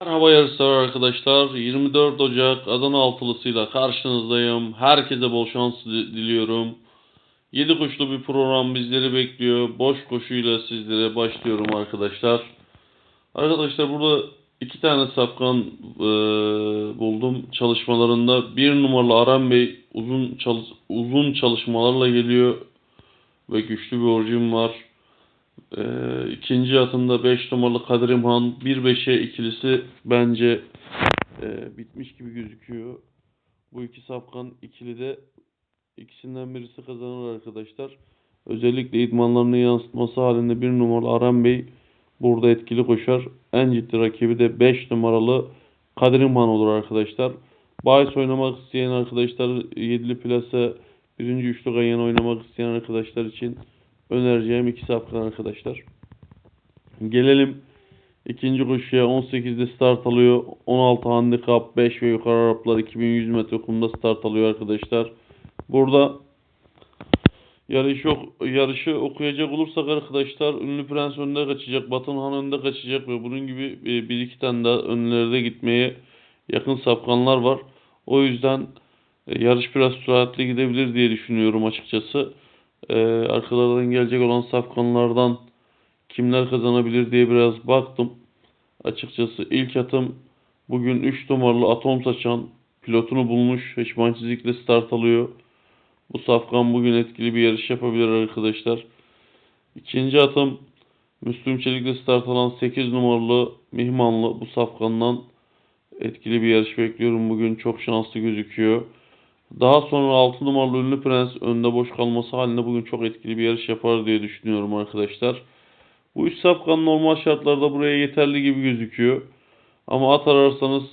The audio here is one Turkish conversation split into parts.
Merhaba yarışsever arkadaşlar. 24 Ocak Adana altılısıyla karşınızdayım. Herkese bol şans di- diliyorum. 7 koşulu bir program bizleri bekliyor. Boş koşuyla sizlere başlıyorum arkadaşlar. Arkadaşlar burada iki tane safkan eee, buldum çalışmalarında. Bir numaralı Aram Bey uzun çalış uzun çalışmalarla geliyor ve güçlü bir orijin var. Ee, ikinci atımda 5 numaralı Kadir İmhan 1-5'e ikilisi bence e, bitmiş gibi gözüküyor. Bu iki safkan ikili de ikisinden birisi kazanır arkadaşlar. Özellikle idmanlarını yansıtması halinde 1 numaralı Aram Bey burada etkili koşar. En ciddi rakibi de 5 numaralı Kadir İmhan olur arkadaşlar. Bahis oynamak isteyen arkadaşlar 7'li plasa birinci üçlü ganyan oynamak isteyen arkadaşlar için önereceğim iki safkan arkadaşlar. Gelelim ikinci koşuya 18'de start alıyor. 16 handikap 5 ve yukarı Araplar 2100 metre kumda start alıyor arkadaşlar. Burada yarış yarışı okuyacak olursak arkadaşlar Ünlü Prens önde kaçacak, Batın Han önde kaçacak ve bunun gibi e, bir iki tane daha önlerde gitmeye yakın safkanlar var. O yüzden e, yarış biraz süratli gidebilir diye düşünüyorum açıkçası. Ee, arkalardan gelecek olan safkanlardan kimler kazanabilir diye biraz baktım. Açıkçası ilk atım bugün 3 numaralı Atom Saçan pilotunu bulmuş. Heşman çizikle start alıyor. Bu safkan bugün etkili bir yarış yapabilir arkadaşlar. İkinci atım Müslüm Çelik'le start alan 8 numaralı Mihmanlı bu safkandan etkili bir yarış bekliyorum. Bugün çok şanslı gözüküyor. Daha sonra 6 numaralı Ünlü Prens önde boş kalması halinde bugün çok etkili bir yarış yapar diye düşünüyorum arkadaşlar. Bu üç safkan normal şartlarda buraya yeterli gibi gözüküyor. Ama at ararsanız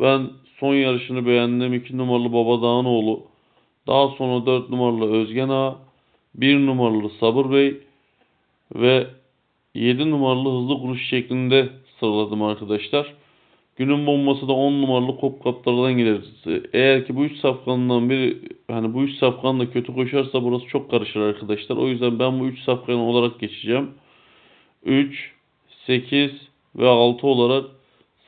ben son yarışını beğendim. 2 numaralı Baba Dağınoğlu. Daha sonra 4 numaralı Özgen Ağa. 1 numaralı Sabır Bey. Ve 7 numaralı Hızlı Kuruş şeklinde sıraladım arkadaşlar. Günün bombası da 10 numaralı Kopkaplardan gelir. Eğer ki bu üç safkandan biri hani bu üç safkan da kötü koşarsa burası çok karışır arkadaşlar. O yüzden ben bu üç safkan olarak geçeceğim. 3, 8 ve 6 olarak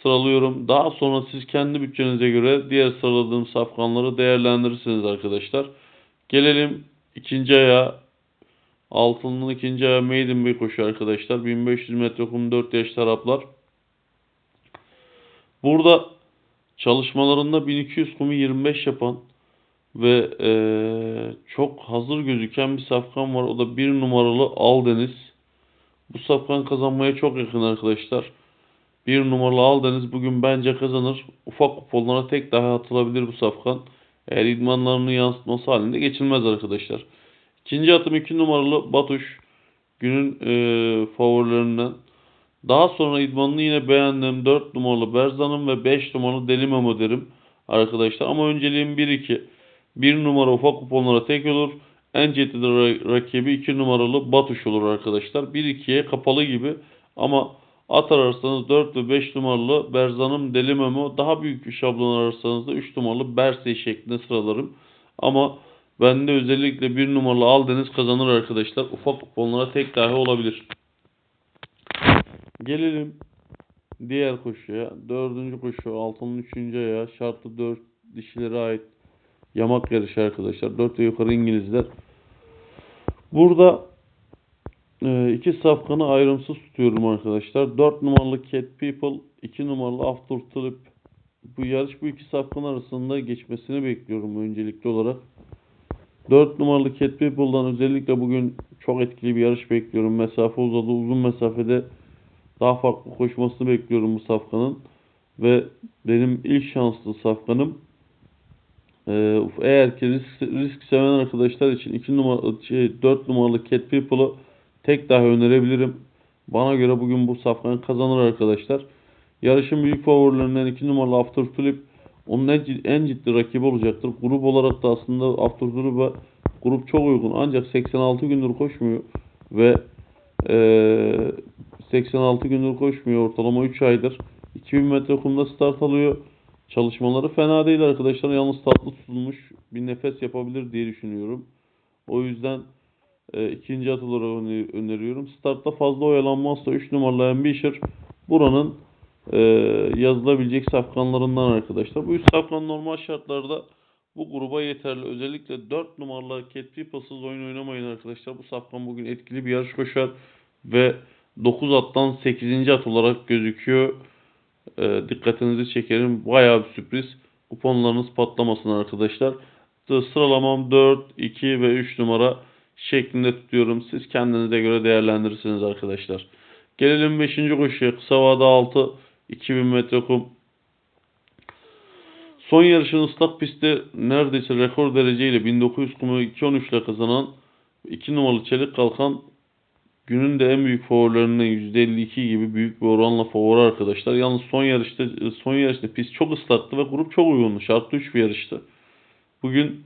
sıralıyorum. Daha sonra siz kendi bütçenize göre diğer sıraladığım safkanları değerlendirirsiniz arkadaşlar. Gelelim ikinci aya. Altının ikinci ayağı Maiden Bey koşu arkadaşlar. 1500 metre kum 4 yaş taraflar. Burada çalışmalarında 1200 kumu 25 yapan ve eee, çok hazır gözüken bir safkan var. O da bir numaralı Aldeniz. Bu safkan kazanmaya çok yakın arkadaşlar. Bir numaralı Aldeniz bugün bence kazanır. Ufak kuponlara tek daha atılabilir bu safkan. Eğer idmanlarını yansıtması halinde geçilmez arkadaşlar. İkinci atım 2 numaralı Batuş. Günün eee favorilerinden. Daha sonra idmanını yine beğendim. 4 numaralı Berzan'ım ve 5 numaralı Deli Memo derim arkadaşlar. Ama önceliğim 1-2. 1 numara ufak kuponlara tek olur. En ciddi ra- rakibi 2 numaralı Batuş olur arkadaşlar. 1-2'ye kapalı gibi. Ama at ararsanız 4 ve 5 numaralı Berzan'ım Deli Memo. Daha büyük bir şablon ararsanız da 3 numaralı Bersey şeklinde sıralarım. Ama bende özellikle 1 numaralı Aldeniz kazanır arkadaşlar. Ufak kuponlara tek dahi olabilir. Gelelim diğer koşuya. Dördüncü koşu altının üçüncü ayağı. Şartlı dört dişilere ait yamak yarışı arkadaşlar. Dört ve yukarı İngilizler. Burada e, iki safkanı ayrımsız tutuyorum arkadaşlar. Dört numaralı Cat People, iki numaralı After Tulip. Bu yarış bu iki safkan arasında geçmesini bekliyorum öncelikli olarak. 4 numaralı Cat People'dan özellikle bugün çok etkili bir yarış bekliyorum. Mesafe uzadı. Uzun mesafede daha farklı koşmasını bekliyorum bu safkanın. Ve benim ilk şanslı safkanım. Ee, eğer ki risk, risk seven arkadaşlar için 2 numaralı şey 4 numaralı Cat People'ı tek daha önerebilirim. Bana göre bugün bu safkan kazanır arkadaşlar. Yarışın büyük favorilerinden 2 numaralı After Tulip onun en ciddi, en ciddi rakibi olacaktır. Grup olarak da aslında After Tulip'e grup çok uygun. Ancak 86 gündür koşmuyor ve eee 86 gündür koşmuyor. Ortalama 3 aydır. 2000 metre kumda start alıyor. Çalışmaları fena değil arkadaşlar. Yalnız tatlı tutulmuş bir nefes yapabilir diye düşünüyorum. O yüzden e, ikinci atıları öne- öneriyorum. Startta fazla oyalanmazsa 3 numaralı Ambisher buranın e, yazılabilecek safkanlarından arkadaşlar. Bu üst safkan normal şartlarda bu gruba yeterli. Özellikle 4 numaralı Cat People'sız oyun oynamayın arkadaşlar. Bu safkan bugün etkili bir yarış koşar ve 9 attan 8. at olarak gözüküyor. E, dikkatinizi çekerim. Bayağı bir sürpriz. Kuponlarınız patlamasın arkadaşlar. Sıralamam 4, 2 ve 3 numara şeklinde tutuyorum. Siz kendinize göre değerlendirirsiniz arkadaşlar. Gelelim 5. koşuya. Kısa vade 6 2000 metre kum. Son yarışın ıslak pistte neredeyse rekor dereceyle 1900 kumu 2.13 ile kazanan 2 numaralı Çelik Kalkan günün de en büyük favorilerinden %52 gibi büyük bir oranla favori arkadaşlar. Yalnız son yarışta son yarışta pist çok ıslaktı ve grup çok uygundu. Şartlı 3 bir yarıştı. Bugün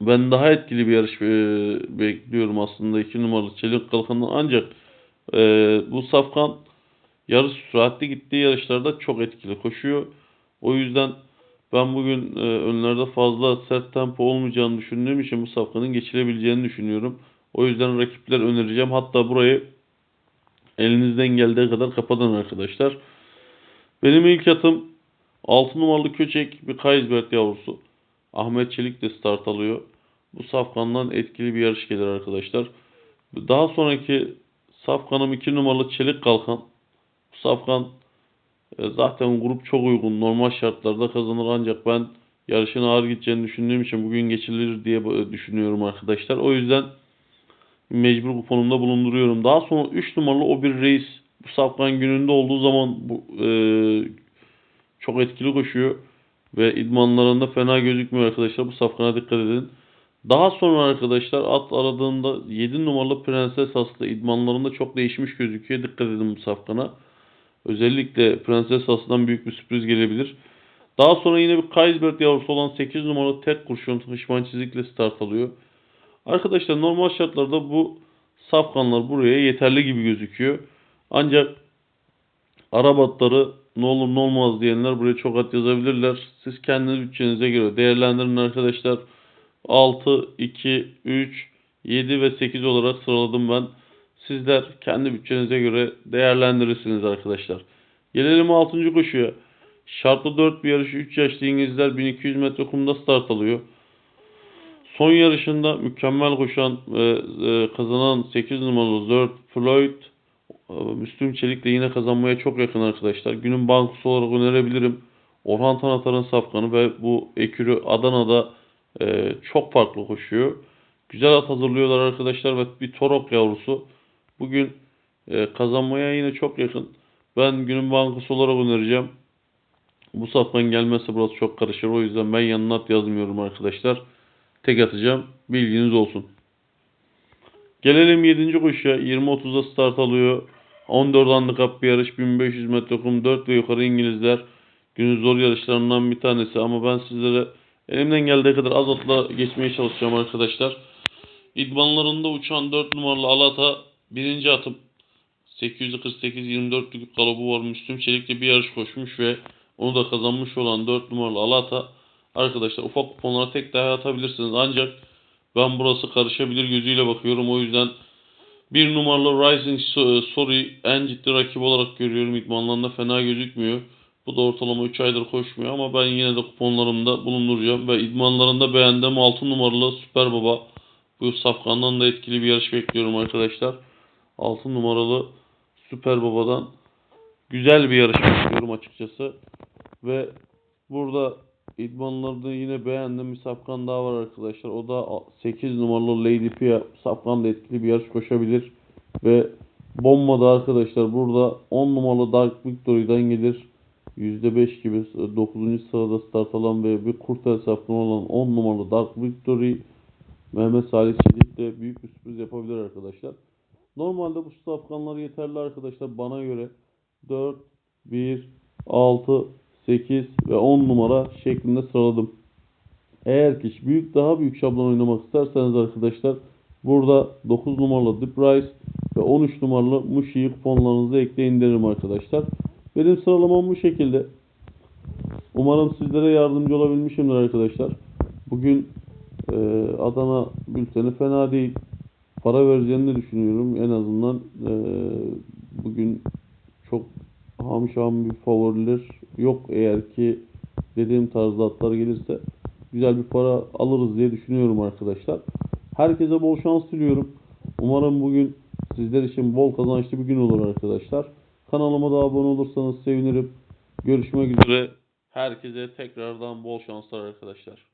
ben daha etkili bir yarış e, bekliyorum aslında 2 numaralı Çelik Kalkan'dan ancak e, bu Safkan yarış süratli gittiği yarışlarda çok etkili koşuyor. O yüzden ben bugün e, önlerde fazla sert tempo olmayacağını düşündüğüm için bu safkanın geçilebileceğini düşünüyorum. O yüzden rakipler önereceğim. Hatta burayı elinizden geldiği kadar kapatın arkadaşlar. Benim ilk atım 6 numaralı köçek bir Kaysbert yavrusu. Ahmet Çelik de start alıyor. Bu safkandan etkili bir yarış gelir arkadaşlar. Daha sonraki safkanım 2 numaralı Çelik Kalkan. Bu safkan e, zaten grup çok uygun. Normal şartlarda kazanır ancak ben yarışın ağır gideceğini düşündüğüm için bugün geçilir diye e, düşünüyorum arkadaşlar. O yüzden mecbur kuponumda bulunduruyorum. Daha sonra 3 numaralı o bir reis bu safkan gününde olduğu zaman bu, e, çok etkili koşuyor ve idmanlarında fena gözükmüyor arkadaşlar. Bu safkana dikkat edin. Daha sonra arkadaşlar at aradığında 7 numaralı Prenses Aslı idmanlarında çok değişmiş gözüküyor. Dikkat edin bu safkana. Özellikle Prenses Aslı'dan büyük bir sürpriz gelebilir. Daha sonra yine bir Kaysbert yavrusu olan 8 numaralı tek kurşun hışman çizikle start alıyor. Arkadaşlar normal şartlarda bu safkanlar buraya yeterli gibi gözüküyor. Ancak Arabatları ne olur ne olmaz diyenler buraya çok at yazabilirler. Siz kendi bütçenize göre değerlendirin arkadaşlar. 6, 2, 3, 7 ve 8 olarak sıraladım ben. Sizler kendi bütçenize göre değerlendirirsiniz arkadaşlar. Gelelim 6. koşuya. Şartlı 4 bir yarışı 3 yaşlı İngilizler 1200 metre kumda start alıyor. Son yarışında mükemmel koşan ve e, kazanan 8 numaralı Zerd Floyd e, Müslüm Çelik yine kazanmaya çok yakın arkadaşlar. Günün bankosu olarak önerebilirim. Orhan Tanatar'ın safkanı ve bu ekürü Adana'da e, çok farklı koşuyor. Güzel at hazırlıyorlar arkadaşlar ve bir Torok yavrusu. Bugün kazanmaya yine çok yakın. Ben günün bankosu olarak önereceğim. Bu safkan gelmezse burası çok karışır. O yüzden ben yanına at yazmıyorum arkadaşlar. Tek atacağım. Bilginiz olsun. Gelelim 7. koşuya. 20-30'da start alıyor. 14 handikap bir yarış. 1500 metre kum. 4 ve yukarı İngilizler. Günün zor yarışlarından bir tanesi. Ama ben sizlere elimden geldiği kadar az atla geçmeye çalışacağım arkadaşlar. İdmanlarında uçan 4 numaralı Alata birinci atım. 848-24'lük kalıbı var. Müslüm Çelik'le bir yarış koşmuş ve onu da kazanmış olan 4 numaralı Alata arkadaşlar ufak kuponlara tek daha atabilirsiniz. Ancak ben burası karışabilir gözüyle bakıyorum. O yüzden bir numaralı Rising Sorry en ciddi rakip olarak görüyorum. İdmanlarında fena gözükmüyor. Bu da ortalama 3 aydır koşmuyor ama ben yine de kuponlarımda bulunduracağım. Ve idmanlarında beğendiğim 6 numaralı Süper Baba. Bu safkandan da etkili bir yarış bekliyorum arkadaşlar. 6 numaralı Süper Baba'dan güzel bir yarış bekliyorum açıkçası. Ve burada idmanlarda yine beğendiğim bir safkan daha var arkadaşlar. O da 8 numaralı Lady Pia. Safkan da etkili bir yarış koşabilir. Ve bombada arkadaşlar burada 10 numaralı Dark Victory'den gelir. %5 gibi 9. sırada start alan ve bir kurtar safkan olan 10 numaralı Dark Victory Mehmet Salih Çelik de büyük bir sürpriz yapabilir arkadaşlar. Normalde bu safkanlar yeterli arkadaşlar bana göre 4, 1, 6, 8 ve 10 numara şeklinde sıraladım. Eğer ki büyük daha büyük şablon oynamak isterseniz arkadaşlar burada 9 numaralı The Price ve 13 numaralı Mushi'yi kuponlarınıza ekleyin derim arkadaşlar. Benim sıralamam bu şekilde. Umarım sizlere yardımcı olabilmişimdir arkadaşlar. Bugün e, Adana bülteni fena değil. Para vereceğini düşünüyorum. En azından e, bugün çok ham şam bir favoriler yok eğer ki dediğim tarzda atlar gelirse güzel bir para alırız diye düşünüyorum arkadaşlar. Herkese bol şans diliyorum. Umarım bugün sizler için bol kazançlı bir gün olur arkadaşlar. Kanalıma da abone olursanız sevinirim. Görüşmek üzere. Herkese tekrardan bol şanslar arkadaşlar.